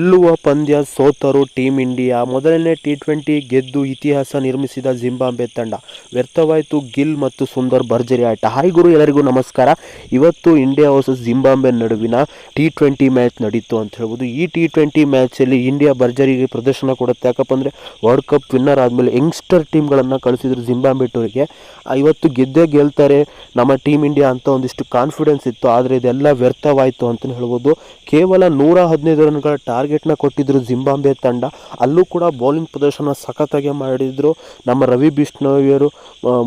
ಗೆಲ್ಲುವ ಪಂದ್ಯ ಸೋತರು ಟೀಂ ಇಂಡಿಯಾ. ಮೊದಲನೇ ಟಿ ಟ್ವೆಂಟಿ ಗೆದ್ದು ಇತಿಹಾಸ ನಿರ್ಮಿಸಿದ ಜಿಂಬಾಂಬೆ ತಂಡ. ವ್ಯರ್ಥವಾಯಿತು ಗಿಲ್ ಮತ್ತು ಸುಂದರ್ ಭರ್ಜರಿ ಆಟ. ಹಾಯ್ ಗುರು, ಎಲ್ಲರಿಗೂ ನಮಸ್ಕಾರ. ಇವತ್ತು ಇಂಡಿಯಾ ವರ್ಸಸ್ ಜಿಂಬಾಬ್ವೆ ನಡುವಿನ ಟಿ ಟ್ವೆಂಟಿ ಮ್ಯಾಚ್ ನಡೀತು ಅಂತ ಹೇಳ್ಬೋದು. ಈ ಟಿ ಟ್ವೆಂಟಿ ಮ್ಯಾಚಲ್ಲಿ ಇಂಡಿಯಾ ಭರ್ಜರಿಗೆ ಪ್ರದರ್ಶನ ಕೊಡುತ್ತೆ. ಯಾಕಪ್ಪ ಅಂದರೆ ವರ್ಲ್ಡ್ ಕಪ್ ವಿನ್ನರ್ ಆದಮೇಲೆ ಯಂಗ್ಸ್ಟರ್ ಟೀಮ್ಗಳನ್ನು ಕಳಿಸಿದ್ರು ಜಿಂಬಾಂಬೆ ಟೂರಿಗೆ. ಇವತ್ತು ಗೆದ್ದೇ ಗೆಲ್ತಾರೆ ನಮ್ಮ ಟೀಮ್ ಇಂಡಿಯಾ ಅಂತ ಒಂದಿಷ್ಟು ಕಾನ್ಫಿಡೆನ್ಸ್ ಇತ್ತು. ಆದರೆ ಇದೆಲ್ಲ ವ್ಯರ್ಥವಾಯಿತು ಅಂತಲೇ ಹೇಳ್ಬೋದು. ಕೇವಲ ನೂರ ಹದಿನೈದು ರನ್ಗಳ ಟಾರ್ಗೆಟ್ನ ಕೊಟ್ಟಿದ್ರು ಜಿಂಬಾಂಬೆ ತಂಡ. ಅಲ್ಲೂ ಕೂಡ ಬೌಲಿಂಗ್ ಪ್ರದರ್ಶನ ಸಖತ್ತಾಗಿ ಮಾಡಿದ್ರು. ನಮ್ಮ ರವಿ ಬಿಷ್ಣವಿಯರು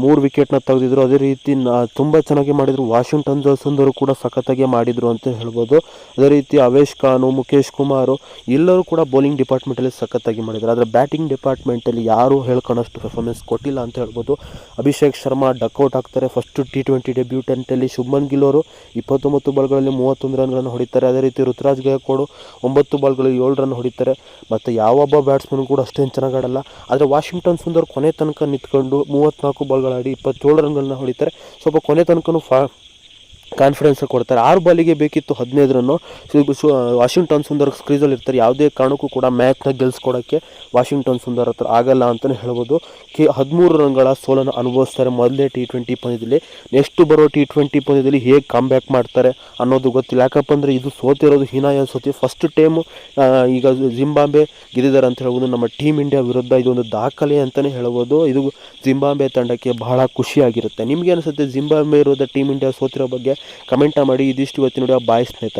ಮೂರು ವಿಕೆಟ್ನ ತೆಗೆದಿದ್ರು. ಅದೇ ರೀತಿ ತುಂಬ ಚೆನ್ನಾಗಿ ಮಾಡಿದರು. ವಾಷಿಂಗ್ಟನ್ ಜೋಸಂದರು ಕೂಡ ಸಖತ್ತಾಗಿ ಮಾಡಿದರು ಅಂತ ಹೇಳ್ಬೋದು. ಅದೇ ರೀತಿ ಅವೇಶ್ ಖಾನು ಮುಖೇಶ್ ಕುಮಾರು, ಎಲ್ಲರೂ ಕೂಡ ಬೌಲಿಂಗ್ ಡಿಪಾರ್ಟ್ಮೆಂಟಲ್ಲಿ ಸಖತ್ತಾಗಿ ಮಾಡಿದರು. ಆದರೆ ಬ್ಯಾಟಿಂಗ್ ಡಿಪಾರ್ಟ್ಮೆಂಟಲ್ಲಿ ಯಾರೂ ಹೇಳ್ಕೊಳಷ್ಟು ಪರ್ಫಾರ್ಮೆನ್ಸ್ ಕೊಟ್ಟಿಲ್ಲ ಅಂತ ಹೇಳ್ಬೋದು. ಅಭಿಷೇಕ್ ಶರ್ಮಾ ಡಕ್ಔಟ್ ಆಗ್ತಾರೆ. ಫಸ್ಟು ಟಿ ಟ್ವೆಂಟಿ ಡೆಬ್ಯೂಟೆಂಟಲ್ಲಿ ಶುಭ್ಮನ್ ಗಿಲ್ ಅವರು ಇಪ್ಪತ್ತೊಂಬತ್ತು ಬಾಲ್ಗಳಲ್ಲಿ ಮೂವತ್ತೊಂದು ರನ್ಗಳನ್ನು ಹೊಡಿತಾರೆ. ಅದೇ ರೀತಿ ಋತುರಾಜ್ ಗಾಯಕೋಡು ಒಂಬತ್ತು ಬಾಲ್ಗಳಲ್ಲಿ ಏಳು ರನ್ ಹೊಡಿತಾರೆ. ಮತ್ತು ಯಾವೊಬ್ಬ ಬ್ಯಾಟ್ಸ್ಮನ್ ಕೂಡ ಅಷ್ಟೇನು ಚೆನ್ನಾಗಿ ಆಡಲ್ಲ ಆದರೆ ವಾಷಿಂಗ್ಟನ್ ಸುಂದರ್ ಕೊನೆ ತನಕ ನಿಂತ್ಕೊಂಡು ಮೂವತ್ತ್ನಾಲ್ಕು ಬಾಲ್ಗಳಾಡಿ ಇಪ್ಪತ್ತೇಳು ರನ್ಗಳನ್ನ ಹೊಡಿತಾರೆ. ಸ್ವಲ್ಪ ಕೊನೆ ತನಕನೂ ಫಾ ಕಾನ್ಫಿಡೆನ್ಸ್ ಕೊಡ್ತಾರೆ. ಆರು ಬಾಲಿಗೆ ಬೇಕಿತ್ತು ಹದಿನೈದು ರನ್ನು ವಾಷಿಂಗ್ಟನ್ ಸುಂದರ್ ಕ್ರೀಸಲ್ಲಿ ಇರ್ತಾರೆ. ಯಾವುದೇ ಕಾರಣಕ್ಕೂ ಕೂಡ ಮ್ಯಾಚ್ನ ಗೆಲ್ಸ್ಕೊಡೋಕ್ಕೆ ವಾಷಿಂಗ್ಟನ್ ಸುಂದರ್ ಹತ್ರ ಆಗಲ್ಲ ಅಂತಲೇ ಹೇಳ್ಬೋದು. ಕೆ ಹದಿಮೂರು ರನ್ಗಳ ಸೋಲನ್ನು ಅನುಭವಿಸ್ತಾರೆ ಮೊದಲೇ ಟಿ ಟ್ವೆಂಟಿ ಪಂದ್ಯದಲ್ಲಿ. ನೆಕ್ಸ್ಟ್ ಬರೋ ಟಿ ಟ್ವೆಂಟಿ ಪಂದ್ಯದಲ್ಲಿ ಹೇಗೆ ಕಮ್ ಬ್ಯಾಕ್ ಮಾಡ್ತಾರೆ ಅನ್ನೋದು ಗೊತ್ತಿಲ್ಲ. ಯಾಕಪ್ಪ ಅಂದರೆ ಇದು ಸೋತಿರೋದು ಹೀನಾಯ ಸೋತಿ ಫಸ್ಟ್ ಟೈಮು ಈಗ ಜಿಂಬಾಂಬೆ ಗೆದ್ದಿದ್ದಾರೆ ಅಂತ ಹೇಳ್ಬೋದು. ನಮ್ಮ ಟೀಮ್ ಇಂಡಿಯಾ ವಿರುದ್ಧ ಇದೊಂದು ದಾಖಲೆ ಅಂತಲೇ ಹೇಳ್ಬೋದು. ಇದು ಜಿಂಬಾಂಬೆ ತಂಡಕ್ಕೆ ಬಹಳ ಖುಷಿಯಾಗಿರುತ್ತೆ. ನಿಮಗೆ ಅನಿಸುತ್ತೆ ಜಿಂಬಾಂಬೆ ವಿರುದ್ಧ ಟೀಮ್ ಇಂಡಿಯಾ ಸೋತಿರೋ ಬಗ್ಗೆ ಕಮೆಂಟ ಮಾಡಿ ಇದಿಷ್ಟು ಇವತ್ತಿನ ವಿಡಿಯೋ ಬಾಯ್ ಸ್ನೇಹಿತರೆ.